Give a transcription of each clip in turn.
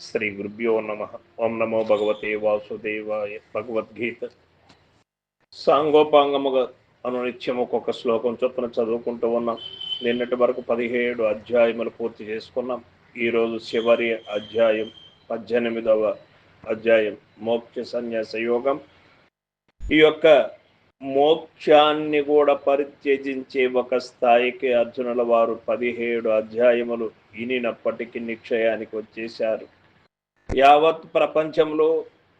శ్రీ గురుభ్యో నమ. ఓం నమో భగవతే వాసుదేవాయ భగవద్గీత. సాంగోపాంగముగా అనునిత్యం ఒక్కొక్క శ్లోకం చొప్పున చదువుకుంటూ ఉన్నాం. నిన్నటి వరకు పదిహేడు అధ్యాయములు పూర్తి చేసుకున్నాం. ఈరోజు చివరి అధ్యాయం పద్దెనిమిదవ అధ్యాయం మోక్ష సన్యాస యోగం. ఈ యొక్క మోక్షాన్ని కూడా పరిత్యజించే ఒక స్థాయికి అర్జునుల వారు పదిహేడు అధ్యాయములు ఇనినప్పటికీ నిక్షయానికి వచ్చేశారు. యావత్ ప్రపంచంలో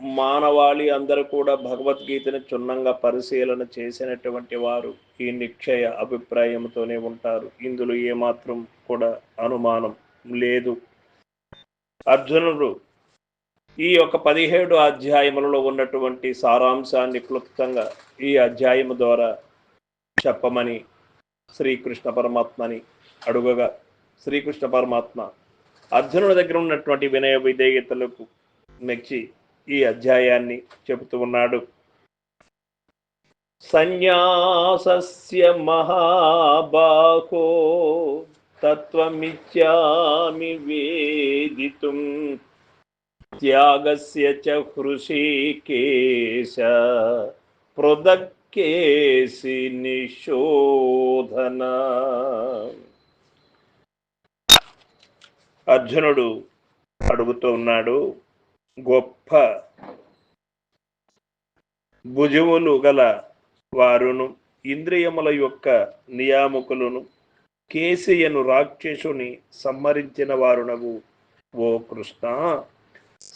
మానవాళి అందరూ కూడా భగవద్గీతను క్షుణ్ణంగా పరిశీలన చేసినటువంటి వారు ఈ నిక్షయ అభిప్రాయంతోనే ఉంటారు. ఇందులో ఏమాత్రం కూడా అనుమానం లేదు. అర్జునుడు ఈ యొక్క పదిహేడు అధ్యాయములలో ఉన్నటువంటి సారాంశాన్ని క్లుప్తంగా ఈ అధ్యాయము ద్వారా చెప్పమని శ్రీకృష్ణ పరమాత్మని అడుగగా శ్రీకృష్ణ పరమాత్మ అర్జునుడి దగ్గర ఉన్నటువంటి వినయ విధేయతలకు మెచ్చి ఈ అధ్యాయాన్ని చెబుతూ ఉన్నాడు. సన్యాసస్య మహాబాహో తత్వమిచ్చామి వేదితుం త్యాగస్య చ హృషికేశ పృదక్కేసి నిశోధన అర్జునుడు అడుగుతూ ఉన్నాడు గొప్ప భుజములు గల వారును ఇంద్రియముల యొక్క నియామకులను కేసీయను రాక్షసుని సంహరించిన వారునవు ఓ కృష్ణ!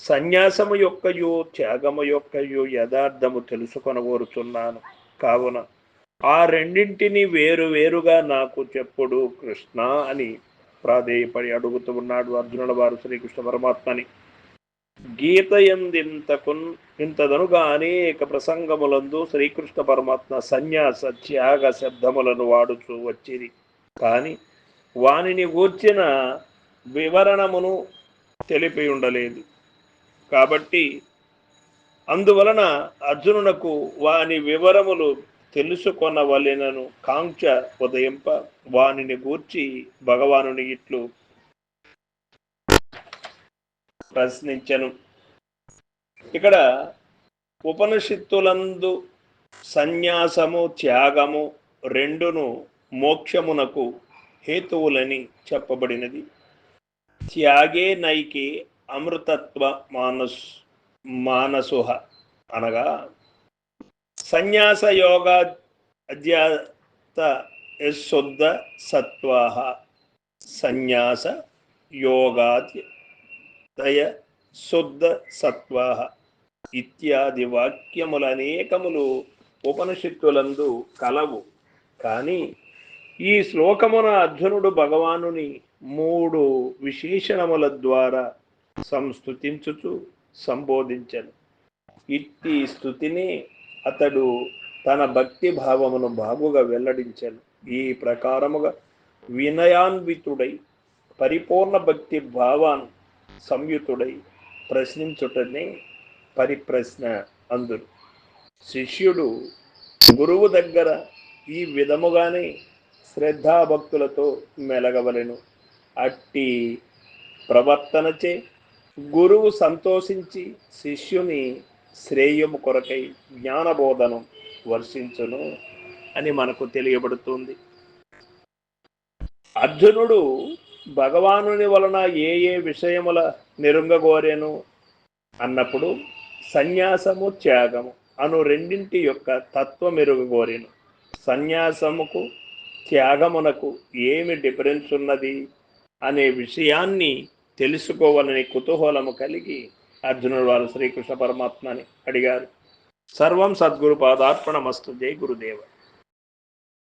సన్యాసము యొక్కయో త్యాగము యొక్కయో యథార్థము తెలుసుకొనగోరుచున్నాను కావున ఆ రెండింటిని వేరు వేరుగా నాకు చెప్పుడు కృష్ణ అని ప్రాధేయపడి అడుగుతూ ఉన్నాడు అర్జునుల వారు శ్రీకృష్ణ పరమాత్మని. గీత ఎందింతకున్ ఇంతదనుగా అనేక ప్రసంగములందు శ్రీకృష్ణ పరమాత్మ సన్యాస త్యాగ శబ్దములను వాడుచూ వచ్చింది కానీ వానిని గూర్చిన వివరణమును తెలిపి ఉండలేదు. కాబట్టి అందువలన అర్జునునకు వాని వివరములు తెలుసుకొనవలెనను కాంక్ష ఉదయింప వానిని గూర్చి భగవానుని ఇట్లు ప్రశ్నించను. ఇక్కడ ఉపనిషత్తులందు సన్యాసము త్యాగము రెండును మోక్షమునకు హేతువులని చెప్పబడినది. త్యాగే నైకే అమృతత్వ మానస్ మానసుహ అనగా సన్యాస యోగ అధ్యాత శుద్ధ సత్వాహ. సన్యాస యోగాద్య శుద్ధ సత్వాహ. ఇత్యాది వాక్యముల అనేకములు ఉపనిషత్తులందు కలవు. కానీ ఈ శ్లోకమున అర్జునుడు భగవానుని మూడు విశేషణముల ద్వారా సంస్థుతించుచు సంబోధించను. ఇట్టి స్థుతిని అతడు తన భక్తి భావమును బాగుగా వెల్లడించాను. ఈ ప్రకారముగా వినయాన్వితుడై పరిపూర్ణ భక్తి భావాన్ సంయుతుడై ప్రశ్నించుటనే పరిప్రశ్న అందురు శిష్యుడు గురువు దగ్గర ఈ విధముగానే శ్రద్ధాభక్తులతో మెలగవలెను. అట్టి ప్రవర్తనచే గురువు సంతోషించి శిష్యుని శ్రేయము కొరకై జ్ఞానబోధనం వర్షించును అని మనకు తెలియబడుతుంది. అర్జునుడు భగవానుని వలన ఏ ఏ విషయముల నిరుంగగోరేను అన్నప్పుడు సన్యాసము త్యాగము అను రెండింటి యొక్క తత్వమెరుగగోరెను. సన్యాసముకు త్యాగమునకు ఏమి డిఫరెన్స్ ఉన్నది అనే విషయాన్ని తెలుసుకోవాలని కుతూహలము కలిగి అర్జునుడు వారు శ్రీకృష్ణ పరమాత్మని అడిగారు. సర్వం సద్గురు పాదార్పణమస్తు. జై గురుదేవ.